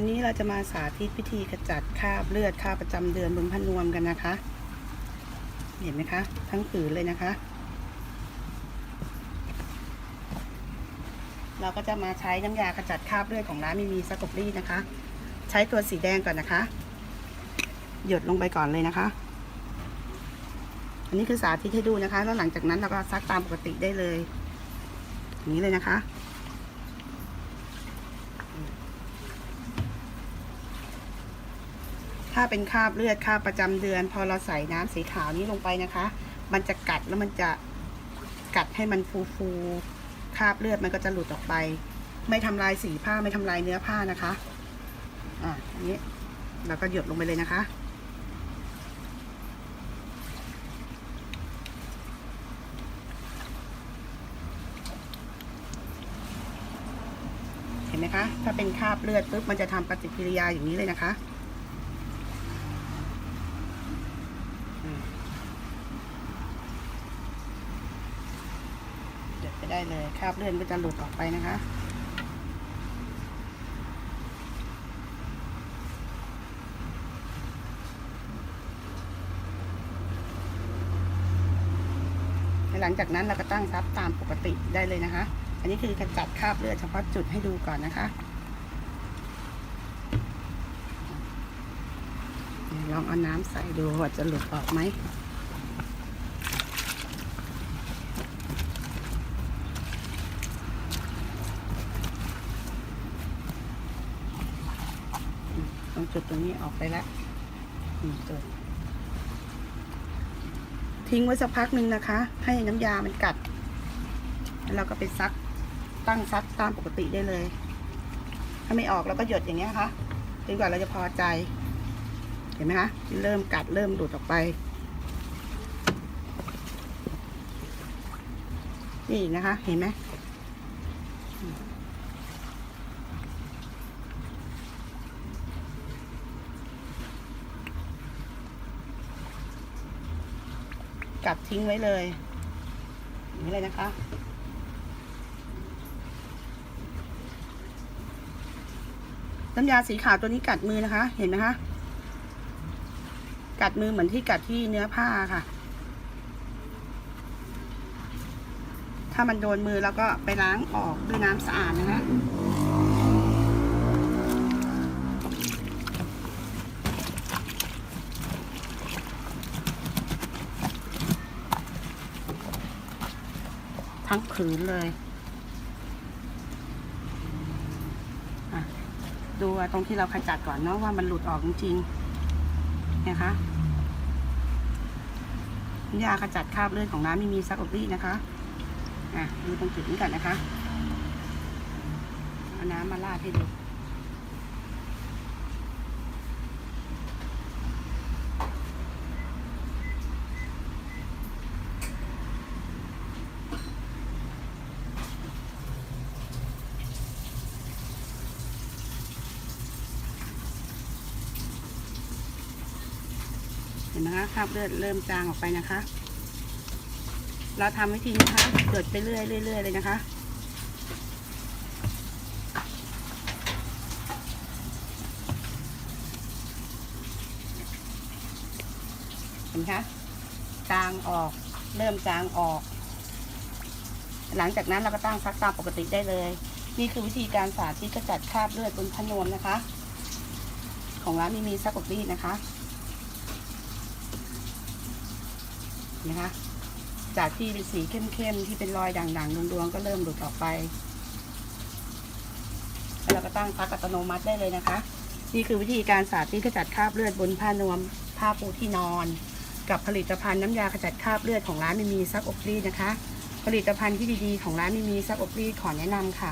วันนี้เราจะมาสาธิตวิธีขจัดคราบเลือดคราบประจำเดือนบนผ้านวมกันนะคะ เห็นไหมคะ ทั้งผืนเลยนะคะ เราก็จะมาใช้น้ำยาขจัดคราบเลือดของร้านมีมีสกบรีดนะคะ ใช้ตัวสีแดงก่อนนะคะ หยดลงไปก่อนเลยนะคะ อันนี้คือสาธิตให้ดูนะคะ แล้วหลังจากนั้นเราก็ซักตามปกติได้เลย อย่างนี้เลยนะคะ ถ้าเป็นคราบเลือดคราบประจำเดือน พอเราใส่น้ำสีขาวนี้ลงไปนะคะ มันจะกัดแล้วมันจะกัดให้มันฟูฟูๆคราบเลือดมันก็จะหลุดออกไป ไม่ทำลายสีผ้าไม่ทำลายเนื้อผ้านะคะอะอันนี้เราก็หยดลงไปเลยนะคะเห็นไหมคะ ถ้าเป็นคราบเลือดปุ๊บมันจะทำปฏิกิริยาอย่างนี้เลยนะคะ เด็ด ไปได้เลยคราบเลือดก็จะหลุดออกไปนะคะหลังจากนั้นเราก็ตั้งซับตามปกติได้เลยนะคะ อันนี้คือขจัดคราบเลือดเฉพาะจุดให้ดูก่อนนะคะลองเอาน้ำใส่ดูว่าจะหลุดออกไหม รงจุดตรงนี้ออกไปแล้วหนึ่งจุดทิ้งไว้สักพักหนึ่งนะคะ ให้น้ำยามันกัด แล้วเราก็ไปซักตั้งซักตามปกติได้เลย ถ้าไม่ออกเราก็หยดอย่างเงี้ยค่ะจนกว่าเราจะพอใจ เห็นไหมคะเริ่มกัดเริ่มหลุดออกไป นี่นะคะ เห็นไหม กัดทิ้งไว้เลยอย่างนี้เลยนะคะ น้ำยาสีขาวตัวนี้กัดมือนะคะ เห็นไหมคะกัดมือเหมือนที่กัดที่เนื้อผ้าค่ะ ถ้ามันโดนมือแล้วก็ไปล้างออกด้วยน้ำสะอาดนะคะ ทั้งผืนเลยดูตรงที่เราขจัดก่อนเนาะว่ามันหลุดออกจริงๆนะคะยาขจัดคราบเลือดของน้ำไม่มีซักอบรีดนะคะอะดูตรงจุดนี้ก่อนนะคะเอาน้ำมาลาดให้ดู ห็นไหมคะคราบเลือดเริ่มจางออกไปนะคะ เราทำวิธีนะคะหยดไปเรื่อยเรื่อยๆเลยนะคะเห็นไหมคะจางออกเริ่มจางออก หลังจากนั้นเราก็ตั้งซักตามปกติได้เลย นี่คือวิธีการสาธิตขจัดคราบเลือดบนพนวมนะคะ ของร้านมีมีซักอบรีดนะคะ นะคะ จากที่เป็นสีเข้มๆที่เป็นรอยด่างๆดวงๆก็เริ่มหลุดออกไปแล้วเราก็ตั้งพักอัตโนมัติได้เลยนะคะ นี่คือวิธีการสาธิตขจัดคราบเลือดบนผ้านวมผ้าปูที่นอน กับผลิตภัณฑ์น้ำยาขจัดคราบเลือดของร้านมีมีซักอบรีดนะคะ ผลิตภัณฑ์ที่ดีๆ ของร้านมีมีซักอบรีดขอแนะนำค่ะ